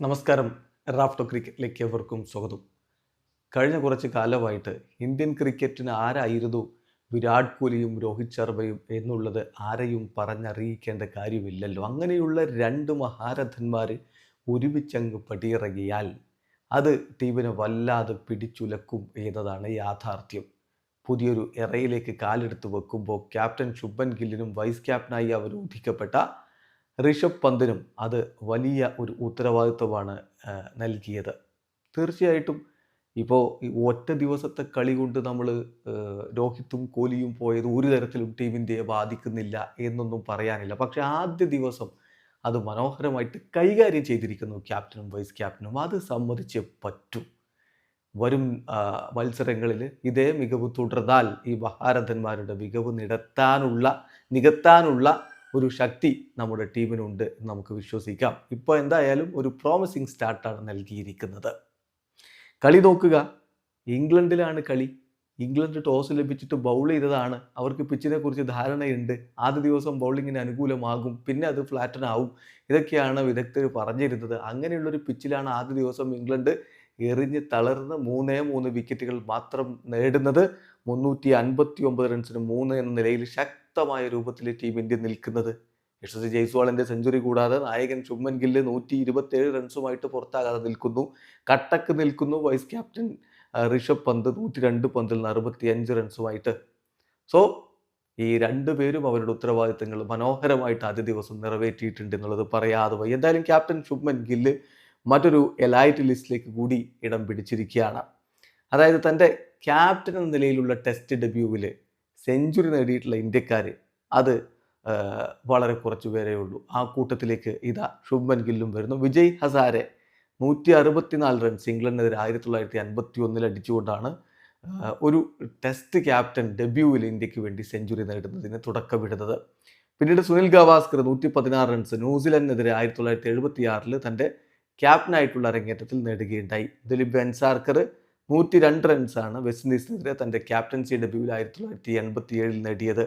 നമസ്കാരം. റാഫ്റ്റോ ക്രിക്കറ്റിലേക്ക് എവർക്കും സ്വാഗതം. കഴിഞ്ഞ കുറച്ച് കാലമായിട്ട് ഇന്ത്യൻ ക്രിക്കറ്റിന് ആരായിരുന്നു വിരാട് കോഹ്ലിയും രോഹിത് ശർമ്മയും എന്നുള്ളത് ആരെയും പറഞ്ഞറിയിക്കേണ്ട കാര്യമില്ലല്ലോ. അങ്ങനെയുള്ള രണ്ട് മഹാരഥന്മാർ ഒരുമിച്ചങ്ങ് പടിയിറങ്ങിയാൽ അത് ടീമിനെ വല്ലാതെ പിടിച്ചുലക്കും എന്നതാണ് യാഥാർത്ഥ്യം. പുതിയൊരു എറയിലേക്ക് കാലെടുത്ത് വെക്കുമ്പോൾ ക്യാപ്റ്റൻ ശുഭൻ ഗില്ലിനും വൈസ് ക്യാപ്റ്റനായി അവരോധിക്കപ്പെട്ട ഋഷഭ് പന്തിനും അത് വലിയ ഒരു ഉത്തരവാദിത്വമാണ് നൽകിയത്. തീർച്ചയായിട്ടും ഇപ്പോൾ ഒറ്റ ദിവസത്തെ കളി കൊണ്ട് നമ്മൾ രോഹിത്തും കോലിയും പോയത് ഒരു തരത്തിലും ടീം ഇന്ത്യയെ ബാധിക്കുന്നില്ല എന്നൊന്നും പറയാനില്ല. പക്ഷെ ആദ്യ ദിവസം അത് മനോഹരമായിട്ട് കൈകാര്യം ചെയ്തിരിക്കുന്നു ക്യാപ്റ്റനും വൈസ് ക്യാപ്റ്റനും അത് സമ്മതിച്ചേ പറ്റൂ. വരും മത്സരങ്ങളിൽ ഇതേ മികവ് തുടർന്നാൽ ഈ മഹാരഥന്മാരുടെ മികവ് നികത്താനുള്ള നികത്താനുള്ള ഒരു ശക്തി നമ്മുടെ ടീമിനുണ്ട് എന്ന് നമുക്ക് വിശ്വസിക്കാം. ഇപ്പോൾ എന്തായാലും ഒരു പ്രോമിസിങ് സ്റ്റാർട്ടാണ് നൽകിയിരിക്കുന്നത്. കളി നോക്കുക. ഇംഗ്ലണ്ടിലാണ് കളി. ഇംഗ്ലണ്ട് ടോസ് ലഭിച്ചിട്ട് ബൗൾ ചെയ്തതാണ്. അവർക്ക് പിച്ചിനെ കുറിച്ച് ധാരണയുണ്ട്. ആദ്യ ദിവസം ബൗളിങ്ങിന് അനുകൂലമാകും. പിന്നെ അത് ഫ്ലാറ്റൻ ആവും. ഇതൊക്കെയാണ് വിദഗ്ധർ പറഞ്ഞിരുന്നത്. അങ്ങനെയുള്ളൊരു പിച്ചിലാണ് ആദ്യ ദിവസം ഇംഗ്ലണ്ട് എറിഞ്ഞ് തളർന്ന് മൂന്നേ മൂന്ന് വിക്കറ്റുകൾ മാത്രം നേടുന്നത് മുന്നൂറ്റി അൻപത്തി ഒമ്പത് റൺസിന് മൂന്ന് എന്ന നിലയിൽ ശക്തമായ രൂപത്തിൽ ടീം ഇന്ത്യ നിൽക്കുന്നത്. യശസ്വി ജയ്സ്വാളിന്റെ സെഞ്ചുറി കൂടാതെ നായകൻ ശുഭ്മൻ ഗില്ല് നൂറ്റി ഇരുപത്തേഴ് റൺസുമായിട്ട് പുറത്താകാതെ നിൽക്കുന്നു. കട്ടക്ക് നിൽക്കുന്നു വൈസ് ക്യാപ്റ്റൻ ഋഷഭ് പന്ത് നൂറ്റി രണ്ട് പന്തിൽ നിന്ന് അറുപത്തി അഞ്ച് റൺസുമായിട്ട് സോ ഈ രണ്ടുപേരും അവരുടെ ഉത്തരവാദിത്തങ്ങൾ മനോഹരമായിട്ട് ആദ്യ ദിവസം നിറവേറ്റിയിട്ടുണ്ട് എന്നുള്ളത് പറയാതെ വയ്യ. എന്തായാലും ക്യാപ്റ്റൻ ശുഭ്മൻ ഗില്ല് മറ്റൊരു എലൈറ്റ് ലിസ്റ്റിലേക്ക് കൂടി ഇടം പിടിച്ചിരിക്കുകയാണ്. അതായത് തന്റെ ക്യാപ്റ്റൻ എന്ന നിലയിലുള്ള ടെസ്റ്റ് ഡെബ്യൂവിൽ സെഞ്ചുറി നേടിയിട്ടുള്ള ഇന്ത്യക്കാർ അത് വളരെ കുറച്ചു പേരേ ഉള്ളൂ. ആ കൂട്ടത്തിലേക്ക് ഇതാ ശുഭൻ ഗില്ലും വരുന്നു. വിജയ് ഹസാരെ നൂറ്റി അറുപത്തിനാല് റൺസ് ഇംഗ്ലണ്ടിനെതിരെ ആയിരത്തി തൊള്ളായിരത്തി അൻപത്തി ഒന്നിൽ അടിച്ചുകൊണ്ടാണ് ഒരു ടെസ്റ്റ് ക്യാപ്റ്റൻ ഡെബ്യൂവിൽ ഇന്ത്യയ്ക്ക് വേണ്ടി സെഞ്ചുറി നേടുന്നതിന് തുടക്കമിടുന്നത്. പിന്നീട് സുനിൽ ഗവാസ്കർ നൂറ്റി പതിനാറ് റൺസ് ന്യൂസിലൻഡിനെതിരെ ആയിരത്തി തൊള്ളായിരത്തി എഴുപത്തി ആറിൽ തന്റെ ക്യാപ്റ്റനായിട്ടുള്ള അരങ്ങേറ്റത്തിൽ നേടുകയുണ്ടായി. ദിലീപ് ബെൻസാർക്കർ നൂറ്റി രണ്ട് റൺസാണ് വെസ്റ്റ് ഇൻഡീസിനെതിരെ തന്റെ ക്യാപ്റ്റൻസി ഡെബ്യൂവിൽ ആയിരത്തി തൊള്ളായിരത്തി എൺപത്തി ഏഴിൽ നേടിയത്.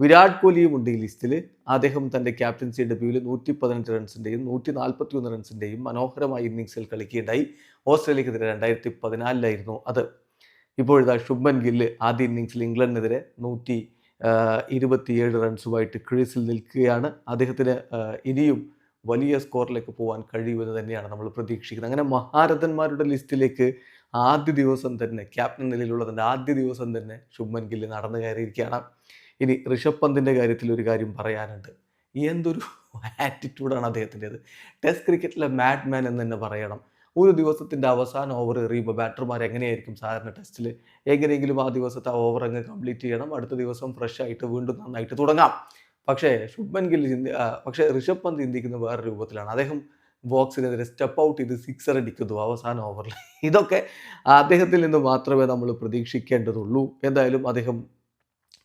വിരാട് കോഹ്ലിയും ഉണ്ട് ഈ ലിസ്റ്റിൽ. അദ്ദേഹം തന്റെ ക്യാപ്റ്റൻസി ഡെബ്യൂവിൽ നൂറ്റി പതിനഞ്ച് റൺസിന്റെയും നൂറ്റി നാൽപ്പത്തി ഒന്ന് റൺസിന്റെയും മനോഹരമായ ഇന്നിങ്സിൽ കളിക്കുകയുണ്ടായി. ഓസ്ട്രേലിയക്കെതിരെ രണ്ടായിരത്തി പതിനാലിലായിരുന്നു അത്. ഇപ്പോഴത്തെ ശുഭൻ ഗില്ല് ആദ്യ ഇന്നിങ്സിൽ ഇംഗ്ലണ്ടിനെതിരെ നൂറ്റി ഇരുപത്തിയേഴ് റൺസുമായിട്ട് ക്രീസിൽ നിൽക്കുകയാണ്. അദ്ദേഹത്തിന് ഇനിയും വലിയ സ്കോറിലേക്ക് പോകാൻ കഴിയുമെന്ന് തന്നെയാണ് നമ്മൾ പ്രതീക്ഷിക്കുന്നത്. അങ്ങനെ മഹാരഥന്മാരുടെ ലിസ്റ്റിലേക്ക് ആദ്യ ദിവസം തന്നെ ക്യാപ്റ്റൻ നിലയിലുള്ളതിന്റെ ആദ്യ ദിവസം തന്നെ ശുഭ്മൻ ഗില്ല് നടന്നു കയറിയിരിക്കുകയാണ്. ഇനി ഋഷഭ് പന്തിന്റെ കാര്യത്തിൽ ഒരു കാര്യം പറയാനുണ്ട്. എന്തൊരു ആറ്റിറ്റ്യൂഡാണ് അദ്ദേഹത്തിന്റെത്. ടെസ്റ്റ് ക്രിക്കറ്റിലെ മാഡ് മാൻ എന്ന് തന്നെ പറയണം. ഒരു ദിവസത്തിന്റെ അവസാന ഓവർ എറിയുമ്പോൾ ബാറ്റർമാർ എങ്ങനെയായിരിക്കും സാധാരണ ടെസ്റ്റിൽ എങ്ങനെയെങ്കിലും ആ ദിവസത്തെ ഓവർ അങ്ങ് കംപ്ലീറ്റ് ചെയ്യണം. അടുത്ത ദിവസം ഫ്രഷ് ആയിട്ട് വീണ്ടും നന്നായിട്ട് തുടങ്ങാം. പക്ഷേ ശുഭ്മൻ ഗിൽ ചിന്തി പക്ഷേ ഋഷഭ് പന്ത് ചിന്തിക്കുന്ന വേറെ രൂപത്തിലാണ്. അദ്ദേഹം ബോക്സിനെതിരെ സ്റ്റെപ്പ് ഔട്ട് ചെയ്ത് സിക്സർ അടിക്കുന്നു അവസാന ഓവറിൽ ഇതൊക്കെ അദ്ദേഹത്തിൽ നിന്ന് മാത്രമേ നമ്മൾ പ്രതീക്ഷിക്കേണ്ടതുള്ളൂ. എന്തായാലും അദ്ദേഹം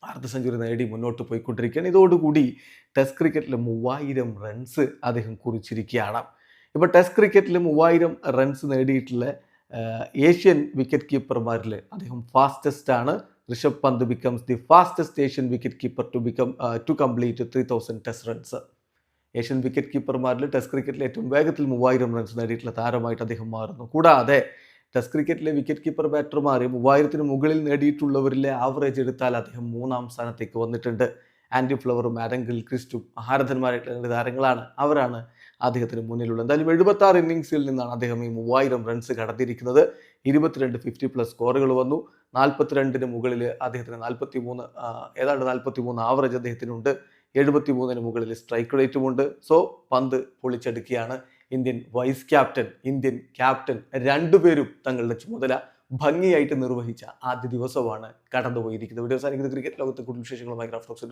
അർദ്ധ സെഞ്ചുറി നേടി മുന്നോട്ട് പോയിക്കൊണ്ടിരിക്കുകയാണ്. ഇതോടുകൂടി ടെസ്റ്റ് ക്രിക്കറ്റിൽ മൂവായിരം റൺസ് അദ്ദേഹം കുറിച്ചിരിക്കുകയാണ്. ഇപ്പോൾ ടെസ്റ്റ് ക്രിക്കറ്റിൽ മൂവായിരം റൺസ് നേടിയിട്ടുള്ള ഏഷ്യൻ വിക്കറ്റ് കീപ്പർമാരിൽ അദ്ദേഹം ഫാസ്റ്റസ്റ്റ് ആണ്. Rishabh Pant becomes the fastest Asian wicket keeper to become to complete three thousand test runs Asian wicket കീപ്പർമാരിൽ test ക്രിക്കറ്റിൽ ഏറ്റവും വേഗത്തിൽ മൂവായിരം റൺസ് നേടിയിട്ടുള്ള താരമായിട്ട് അദ്ദേഹം മാറുന്നു. കൂടാതെ ടെസ്റ്റ് ക്രിക്കറ്റിലെ വിക്കറ്റ് കീപ്പർ ബാറ്റർമാർ മൂവായിരത്തിന് മുകളിൽ നേടിയിട്ടുള്ളവരിലെ ആവറേജ് എടുത്താൽ അദ്ദേഹം മൂന്നാം സ്ഥാനത്തേക്ക് വന്നിട്ടുണ്ട്. ആൻഡി ഫ്ലവറും ആരംഗിൽ ക്രിസ്റ്റും ആരാധന്മാരായിട്ടുള്ള താരങ്ങളാണ്. അവരാണ് അദ്ദേഹത്തിന് മുന്നിലുള്ളത്. എന്തായാലും എഴുപത്തി ആറ് ഇന്നിങ്സിൽ നിന്നാണ് അദ്ദേഹം ഈ മൂവായിരം റൺസ് കടത്തിയിരിക്കുന്നത്. ഇരുപത്തിരണ്ട് ഫിഫ്റ്റി പ്ലസ് സ്കോറുകൾ വന്നു. നാൽപ്പത്തിരണ്ടിന് മുകളിൽ അദ്ദേഹത്തിന് നാൽപ്പത്തി മൂന്ന് ഏതാണ്ട് നാൽപ്പത്തി മൂന്ന് ആവറേജ് അദ്ദേഹത്തിനുണ്ട്. എഴുപത്തി മൂന്നിന് മുകളിൽ സ്ട്രൈക്ക് റേറ്റുമുണ്ട് so Pant പൊളിച്ചെടുക്കുകയാണ്. Indian vice captain Indian captain രണ്ടുപേരും തങ്ങളുടെ ചുമതല ഭംഗിയായിട്ട് നിർവഹിച്ച ആദ്യ ദിവസമാണ് കടന്നുപോയിരിക്കുന്നത്. വീഡിയോ സാധിക്കുന്നത് ക്രിക്കറ്റ് ലോകത്തെ കൂടുതൽ വിശേഷങ്ങളുമായി ക്രാഫ്റ്റ് ഓഫ്